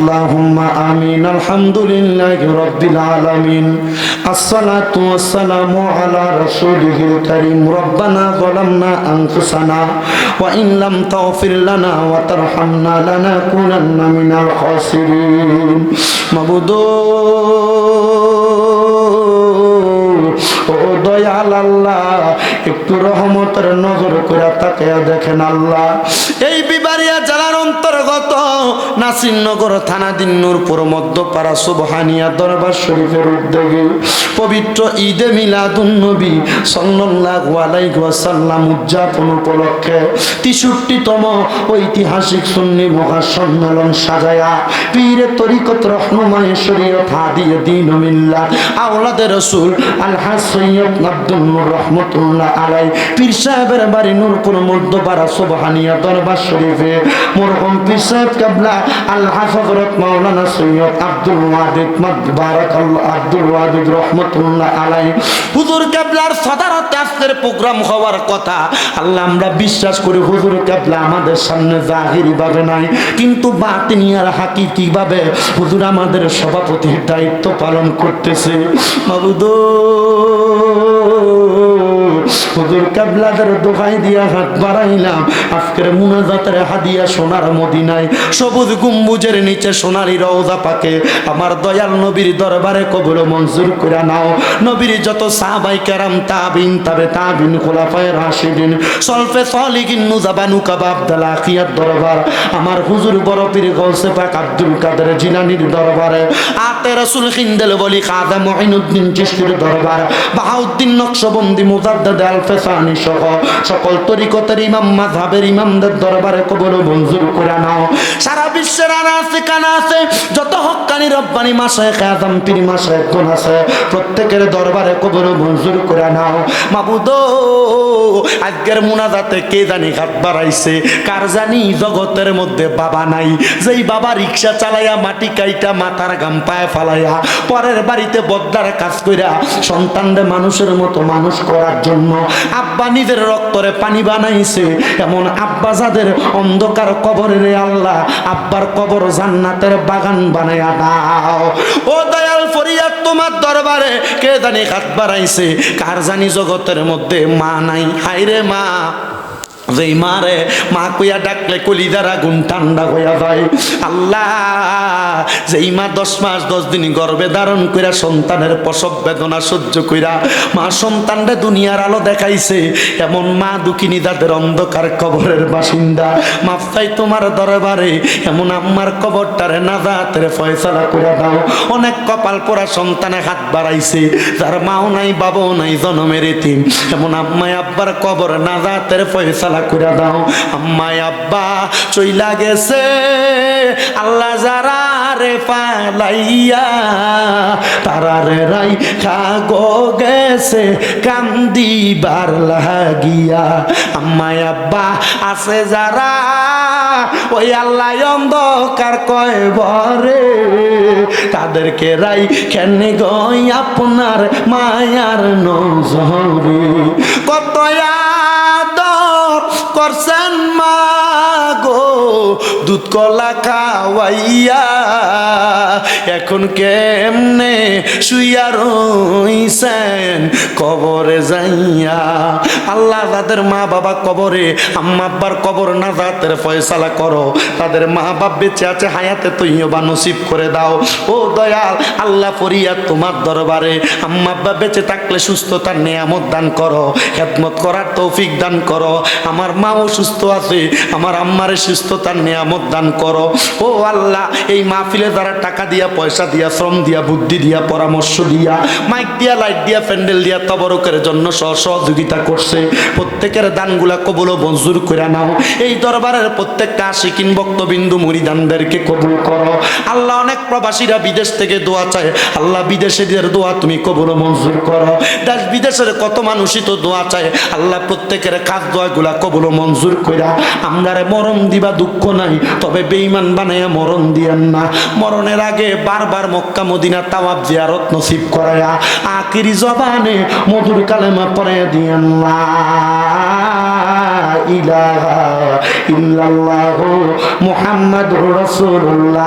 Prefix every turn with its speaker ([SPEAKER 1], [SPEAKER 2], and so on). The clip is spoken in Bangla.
[SPEAKER 1] اللهم آمين الحمد لله رب العالمين الصلاة والسلام على رسوله الكريم ربنا ظلمنا أنفسنا وإن لم تغفر لنا وترحمنا لنكونن من الخاسرين مبدو ও দয়াল আল্লাহ একটু রহমতের নজর করে তাকে দেখেন আল্লাহ এই বিবারিয়া জেলার অন্তর্গত নাসিরনগর থানাদিন নূরপুর মধ্যপাড়া সুবহানিয়া দরবার শরীফের উদ্যোগে পবিত্র ঈদে মিলাদুন নবী সাল্লাল্লাহু আলাইহি ওয়াসাল্লাম উদযাপন উপলক্ষে 63তম ঐতিহাসিক সুন্নি মহাসম্মেলন সাজায়া পীরে তরিকত রহনুমায়ে শরীয়ত হাদিয়ে দ্বীন ও মিল্লাত আওলাদে রাসূল আলহাজ সৈয়দ আব্দুল রহমতুল্লাহ আলাই, পীর সাহেবের বাড়ি নূরপুর, মধ্যপাড়া সুবহানিয়া দরবার শরীফে। মরহুম পীর সাহেব বিশ্বাস করি হুজুর কাবলা আমাদের সামনে জাহিরি ভাবে নাই, কিন্তু বাতিনি আর হুজুর আমাদের সভাপতির দায়িত্ব পালন করতেছে। হুজুর কাবলাদের দোকাই দিয়া হাত বাড়াইলাম। আজকের মুনাজাতের হাদিয়া সোনার মদিনায়, সবুজ গুম্বুজের নিচে সোনারি রওজা পাকে। আমার দয়াল নবীর দরবারে কবুল মঞ্জুর করে নাও। নবীর যত সাহাবাই কেরাম, তাবিন, তবে তাবিন, খোলাফায় রাশিদিন, সলফে সলিগিন নুজাবানু কাবাব দালা দালাখিয়ার দরবার। আমার হুজুর বড় পীর গৌসে পাক আব্দুল কাদের জিলানির দরবারে। আতে রসুল খিন্দেল বলি কাদা মহিনুদ্দিন চিস্তির দরবার। বাহাউদ্দিন নকশবন্দি মুজাদ্দাদ আল ফেসানি সহ সকল তরিকতের ইমাম ইমামদের দরবারে মঞ্জুর করে নাও। সারা বিশ্বের আনাসে কানাসে যত হক্কানি রব্বানি আযম পীর কোন আছে, প্রত্যেকের দরবারে কবর মঞ্জুর করে নাও। মাবুদ, আজকের মুনাজাতে কে জানি হাত বাড়াইছে, কার জানি জগতের মধ্যে বাবা নাই। যেই বাবা রিক্সা চালাইয়া মাটি কাইটা মাথার গাম ফালাইয়া পরের বাড়িতে বদ্দার কাজ কইরা সন্তানরে মানুষের মতো মানুষ করার জন্য আব্বা নিজের রক্তরে পানি বানাইছে। এমন আব্বা যাদের অন্ধকার কবরের আল্লাহ, আব্বার কবর জান্নাতের বাগান বানাইয়া দাও। ও দয়াল ফরিয়াদ, তোমার দরবারে কে জানি হাত বাড়াইছে? কার জানি জগতের মধ্যে মা নাই? হাইরে মা। যেই মারে, মা কইয়া ডাকলে কলিদার আগুন ঠান্ডা হইয়া যায়। আল্লাহ, যেই মা দশ মাস, দশ দিন গর্ভে ধারণ কইরা সন্তানের প্রসব বেদনা সহ্য কইরা, মা সন্তানরে দুনিয়ার আলো দেখাইছে, এমন মা দুঃখিনী তাদের অন্ধকার কবরের বাসিন্দা। মাফতাই তোমার দরবারে, এমন আম্মার কবরটারে নাজাতের ফয়সালা করে দাও। অনেক কপাল পোড়া সন্তানে হাত বাড়াইছে, যার মাও নাই, বাবাও নাই, জনমের এতিম। এমন আম্মাই আব্বার কবর নাজাতের ফয়সালা করে দাও, আম্মাই আব্বা চইলা গেছে, আল্লাহ যারা রে পালাইয়া তারা রে রাই খাগো গেছে, কান্দিবার লাগিয়া। আম্মাই আব্বা আছে যারা, ওই আল্লাহ অন্ধকার কয় বরে তাদেরকে রাই কেন গই আপনার মায়ার নজরে। করছেন মা গো দুধ কলা খাওয়াইয়া এখন কেমনে শুইয়া রইছেন? কবরে যাইয়া আল্লাহ তাদের মা বাবা কবরে, আম্মা আব্বার কবর না যাতের ফয়সালা করো। তাদের মা বাপ বেঁচে আছে, হায়াতে তুইও বা নসিব করে দাও। ও দয়াল, আল্লাহ ফরিয়া তোমার দরবারে। আম্মা আব্বা বেঁচে থাকলে সুস্থতার নিয়ামত দান করো, খেদমত করার তৌফিক দান করো। আমার মাও সুস্থ আছে, আমার আম্মারে সুস্থতার নিয়ামত দান করো। ও আল্লাহ, এই মাহফিলে যারা টাকা দিয়া পয়সা দিয়া, শ্রম দিয়া, বুদ্ধি দিয়া, পরামর্শ দিয়া মাইক দিয়া লাইট দিয়া, প্যান্ডেল দিয়া, তবরকের জন্য সহ সহযোগিতা করছে। প্রত্যেকের দানগুলা কবুল মঞ্জুর করে নাও। এই দরবারের প্রত্যেকটা আশিকিন বক্তবিন্দু মুরিদানদেরকে কবুল করো। আল্লাহ অনেক প্রবাসীরা বিদেশ থেকে দোয়া চায়। আল্লাহ বিদেশিদের দোয়া তুমি কবুল মঞ্জুর করো। দেশ বিদেশের কত মানুষই তো দোয়া চায়। আল্লাহ প্রত্যেকের কাজ দোয়াগুলা কবুল মঞ্জুর কইরা আমরা মরণ দিবা দুঃখ নাই, তবে বেইমান বানাইয়া মরণ দিয়েন না। মরণের আগে বারবার মক্কা মদিনা তাওয়াব জিয়ারত নসিব করায়া আখিরি জবানে মধুর কালেমা পরে দিয়েন ইলাহা ইল্লাল্লাহু মুহাম্মাদুর রাসূলুল্লাহ।